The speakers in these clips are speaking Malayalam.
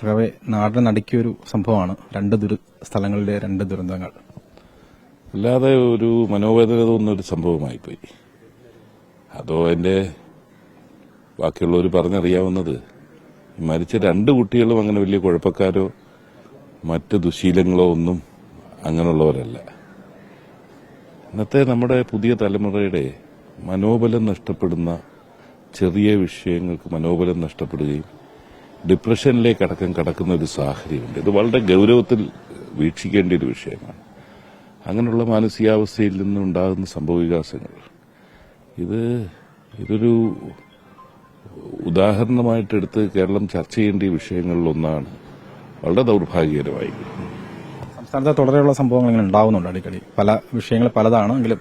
സഖാവെ നാടിനെ നടുക്കിയൊരു സംഭവമാണ്. രണ്ട് ദുരി സ്ഥലങ്ങളിലെ രണ്ട് ദുരന്തങ്ങൾ. അല്ലാതെ ഒരു മനോവേദന തോന്നുന്ന ഒരു സംഭവമായിപ്പോയി. അതോ എന്റെ ബാക്കിയുള്ളവർ പറഞ്ഞറിയാവുന്നത് മരിച്ച രണ്ട് കുട്ടികളും അങ്ങനെ വലിയ കുഴപ്പക്കാരോ മറ്റ് ദുശീലങ്ങളോ ഒന്നും അങ്ങനെയുള്ളവരല്ല. ഇന്നത്തെ നമ്മുടെ പുതിയ തലമുറയുടെ മനോബലം നഷ്ടപ്പെടുന്ന ചെറിയ വിഷയങ്ങൾക്ക് മനോബലം നഷ്ടപ്പെടുകയും ഡിപ്രഷനിലേക്ക് അടക്കം കടക്കുന്ന ഒരു സാഹചര്യമുണ്ട്. ഇത് വളരെ ഗൗരവത്തിൽ വീക്ഷിക്കേണ്ട ഒരു വിഷയമാണ്. അങ്ങനെയുള്ള മാനസികാവസ്ഥയിൽ നിന്നുണ്ടാകുന്ന സംഭവവികാസങ്ങൾ. ഇത് ഇതൊരു ഉദാഹരണമായിട്ടെടുത്ത് കേരളം ചർച്ച ചെയ്യേണ്ട വിഷയങ്ങളിൽ വിഷയങ്ങളിലൊന്നാണ് വളരെ ദൗർഭാഗ്യകരമായി സംസ്ഥാനത്ത് തുടരെയുള്ള സംഭവങ്ങൾ ഇങ്ങനെ ഉണ്ടാവുന്നുണ്ട് അടിക്കടി. പല വിഷയങ്ങൾ പലതാണ് എങ്കിലും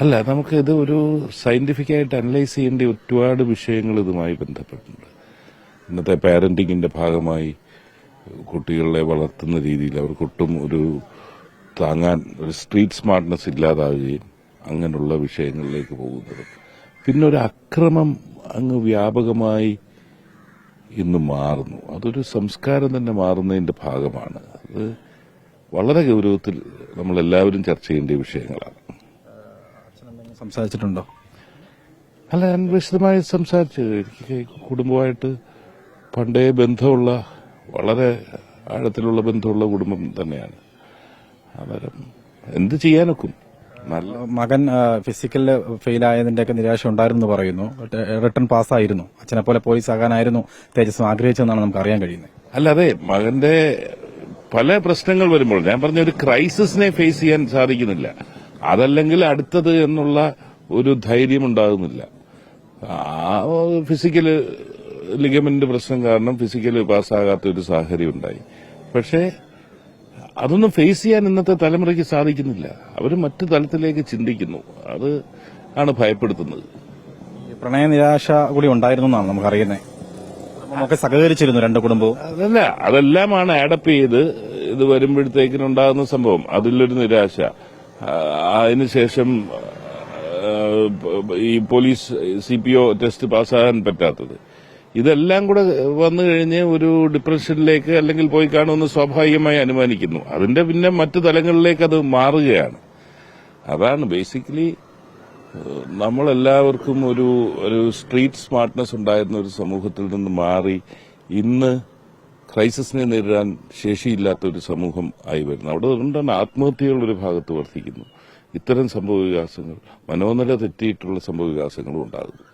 അല്ല നമുക്ക് ഇത് ഒരു സയന്റിഫിക്കായിട്ട് അനലൈസ് ചെയ്യേണ്ട ഒരുപാട് വിഷയങ്ങൾ ഇതുമായി ബന്ധപ്പെട്ടിട്ടുണ്ട്. ഇന്നത്തെ പാരന്റിങ്ങിന്റെ ഭാഗമായി കുട്ടികളെ വളർത്തുന്ന രീതിയിൽ അവർക്കൊട്ടും ഒരു താങ്ങാൻ ഒരു സ്ട്രീറ്റ് സ്മാർട്ട്നെസ് ഇല്ലാതാവുകയും അങ്ങനെയുള്ള വിഷയങ്ങളിലേക്ക് പോകുന്നത്. പിന്നെ ഒരു അക്രമം അങ്ങ് വ്യാപകമായി ഇന്ന് മാറുന്നു. അതൊരു സംസ്കാരം തന്നെ മാറുന്നതിന്റെ ഭാഗമാണ്. അത് വളരെ ഗൗരവത്തിൽ നമ്മൾ എല്ലാവരും ചർച്ച ചെയ്യേണ്ട വിഷയങ്ങളാണ്. സംസാരിച്ചിട്ടുണ്ടോ? അല്ല ഞാൻ വിശദമായി സംസാരിച്ചു എനിക്ക് കുടുംബമായിട്ട് പണ്ടേ ബന്ധമുള്ള വളരെ ആഴത്തിലുള്ള ബന്ധമുള്ള കുടുംബം തന്നെയാണ്. അന്നേരം എന്ത് ചെയ്യാനൊക്കും? നല്ല മകൻ ഫിസിക്കലിൽ ഫെയിലായതിന്റെയൊക്കെ നിരാശ ഉണ്ടായിരുന്നു പറയുന്നു. റിട്ടേൺ പാസ്സായിരുന്നു അച്ഛനെ പോലെ പോലീസ് ആകാനായിരുന്നു തേജസ് ആഗ്രഹിച്ചതെന്നാണ് നമുക്ക് അറിയാൻ കഴിയുന്നത്. അല്ലാതെ മകന്റെ പല പ്രശ്നങ്ങൾ വരുമ്പോൾ ഞാൻ പറഞ്ഞ ഒരു ക്രൈസിസിനെ ഫേസ് ചെയ്യാൻ സാധിക്കുന്നില്ല. അതല്ലെങ്കിൽ അടുത്തത് എന്നുള്ള ഒരു ധൈര്യം ഉണ്ടാകുന്നില്ല. ആ ഫിസിക്കൽ ലിഗമെന്റ് പ്രശ്നം കാരണം ഫിസിക്കലി പാസ്സാകാത്ത ഒരു സാഹചര്യം ഉണ്ടായി പക്ഷേ അതൊന്നും ഫേസ് ചെയ്യാൻ ഇന്നത്തെ തലമുറയ്ക്ക് സാധിക്കുന്നില്ല. അവർ മറ്റു തലത്തിലേക്ക് ചിന്തിക്കുന്നു. അത് ആണ് ഭയപ്പെടുത്തുന്നത്. പ്രണയ നിരാശ കൂടി ഉണ്ടായിരുന്നു എന്നാണ് നമുക്കറിയുന്നത് നമുക്ക് സഹകരിച്ചിരുന്നു രണ്ട് കുടുംബവും. അതല്ല അതെല്ലാമാണ് ആഡപ്പ് ചെയ്ത് ഇത് വരുമ്പോഴത്തേക്കിനുണ്ടാകുന്ന സംഭവം. അതിലൊരു നിരാശ. അതിനുശേഷം ഈ police C P O test പാസ്സാകാൻ പറ്റാത്തത്. ഇതെല്ലാം കൂടെ വന്നു കഴിഞ്ഞ് ഒരു ഡിപ്രഷനിലേക്ക് അല്ലെങ്കിൽ പോയി കാണുമെന്ന് സ്വാഭാവികമായി അനുമാനിക്കുന്നു. അതിന്റെ പിന്നെ മറ്റു തലങ്ങളിലേക്ക് അത് മാറുകയാണ്. അതാണ് ബേസിക്കലി നമ്മളെല്ലാവർക്കും ഒരു ഒരു സ്ട്രീറ്റ് സ്മാർട്ട്നെസ് ഉണ്ടായിരുന്ന ഒരു സമൂഹത്തിൽ നിന്ന് മാറി ഇന്ന് ക്രൈസിസിനെ നേരിടാൻ ശേഷിയില്ലാത്ത ഒരു സമൂഹം ആയി വരുന്നു. അവിടെ അതുകൊണ്ടാണ് ആത്മഹത്യകൾ ഒരു ഭാഗത്ത് വർദ്ധിക്കുന്നു ഇത്തരം സംഭവ വികാസങ്ങൾ മനോനില തെറ്റിയിട്ടുള്ള സംഭവ വികാസങ്ങളും ഉണ്ടാകുന്നു.